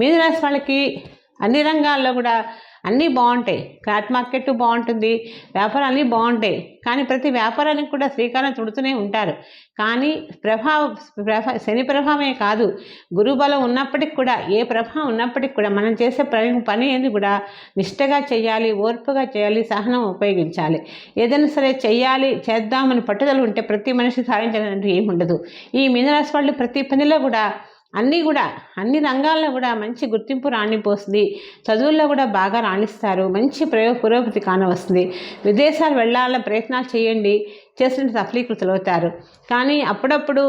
మీన రాశి వాళ్ళకి అన్ని రంగాల్లో కూడా అన్నీ బాగుంటాయి. క్లాత్ మార్కెట్ బాగుంటుంది వ్యాపారాలు అన్నీ బాగుంటాయి. కానీ ప్రతి వ్యాపారానికి కూడా శ్రీకారం చుడుతూనే ఉంటారు. కానీ ప్రభావ ప్రభా శని ప్రభావమే కాదు. గురుబలం ఉన్నప్పటికి కూడా ఏ ప్రభావం ఉన్నప్పటికి కూడా మనం చేసే పని పని ఏంది కూడా నిష్టగా చేయాలి ఓర్పుగా చేయాలి సహనం ఉపయోగించాలి. ఏదైనా సరే చేయాలి చేద్దామని పట్టుదల ఉంటే ప్రతి మనిషి సాధించాలంటే ఏమి ఉండదు ఈ మీనరాశి వాళ్ళు ప్రతి పనిలో కూడా అన్నీ కూడా అన్ని రంగాల్లో కూడా మంచి గుర్తింపు రాణిపోస్తుంది. చదువుల్లో కూడా బాగా రాణిస్తారు. మంచి ప్రయోగ పురోగతి కానవస్తుంది. విదేశాలు వెళ్ళాలని ప్రయత్నాలు చేయండి. చేసిన సఫలీకృతులు అవుతారు కానీ అప్పుడప్పుడు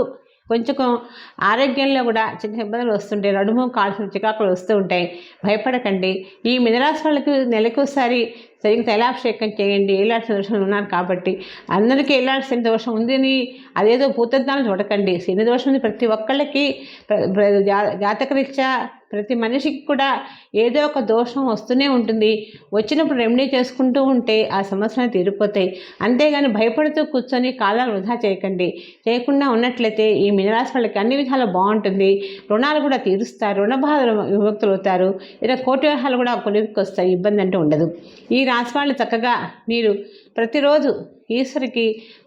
కొంచెం ఆరోగ్యంలో కూడా చిన్న ఇబ్బందులు వస్తుంటాయి. నడుము కాల్సిన చికాకులు వస్తూ ఉంటాయి. భయపడకండి. ఈ మినరాశి వాళ్ళకి నెలకోసారి సరిగ్గా తైలాభిషేకం చేయండి. ఎలాంటి దోషాలు ఉన్నారు కాబట్టి. అందరికీ ఎలాంటి శని దోషం ఉందని అదేదో భూతద్దాలు చూడకండి. శని దోషం ప్రతి ఒక్కళ్ళకి ప్ర- జా- జాతకరీత్యా ప్రతి మనిషికి కూడా ఏదో ఒక దోషం వస్తూనే ఉంటుంది. వచ్చినప్పుడు రెమెడీ చేసుకుంటూ ఉంటే ఆ సమస్యలు తీరిపోతాయి. అంతేగాని భయపడుతూ కూర్చొని కాలాలు వృధా చేయకండి. చేయకుండా ఉన్నట్లయితే ఈ మినరాశి వాళ్ళకి అన్ని విధాలు బాగుంటుంది. రుణాలు కూడా తీరుస్తారు. రుణ బాధలు విముక్తులు అవుతారు ఇలా కోటి వ్యూహాలు కూడా కొలివికి వస్తాయి ఇబ్బంది అంటూ ఉండదు. ఈ రాశి వాళ్ళు చక్కగా మీరు ప్రతిరోజు ఈశ్వరికి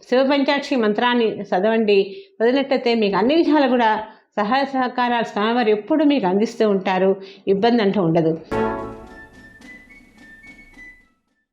శివపంచాక్షి మంత్రాన్ని చదవండి. చదివినట్లయితే మీకు అన్ని విధాలు కూడా సహాయ సహకారాలు స్వామివారు ఎప్పుడు మీకు అందిస్తూ ఉంటారు ఇబ్బంది అంటూ ఉండదు.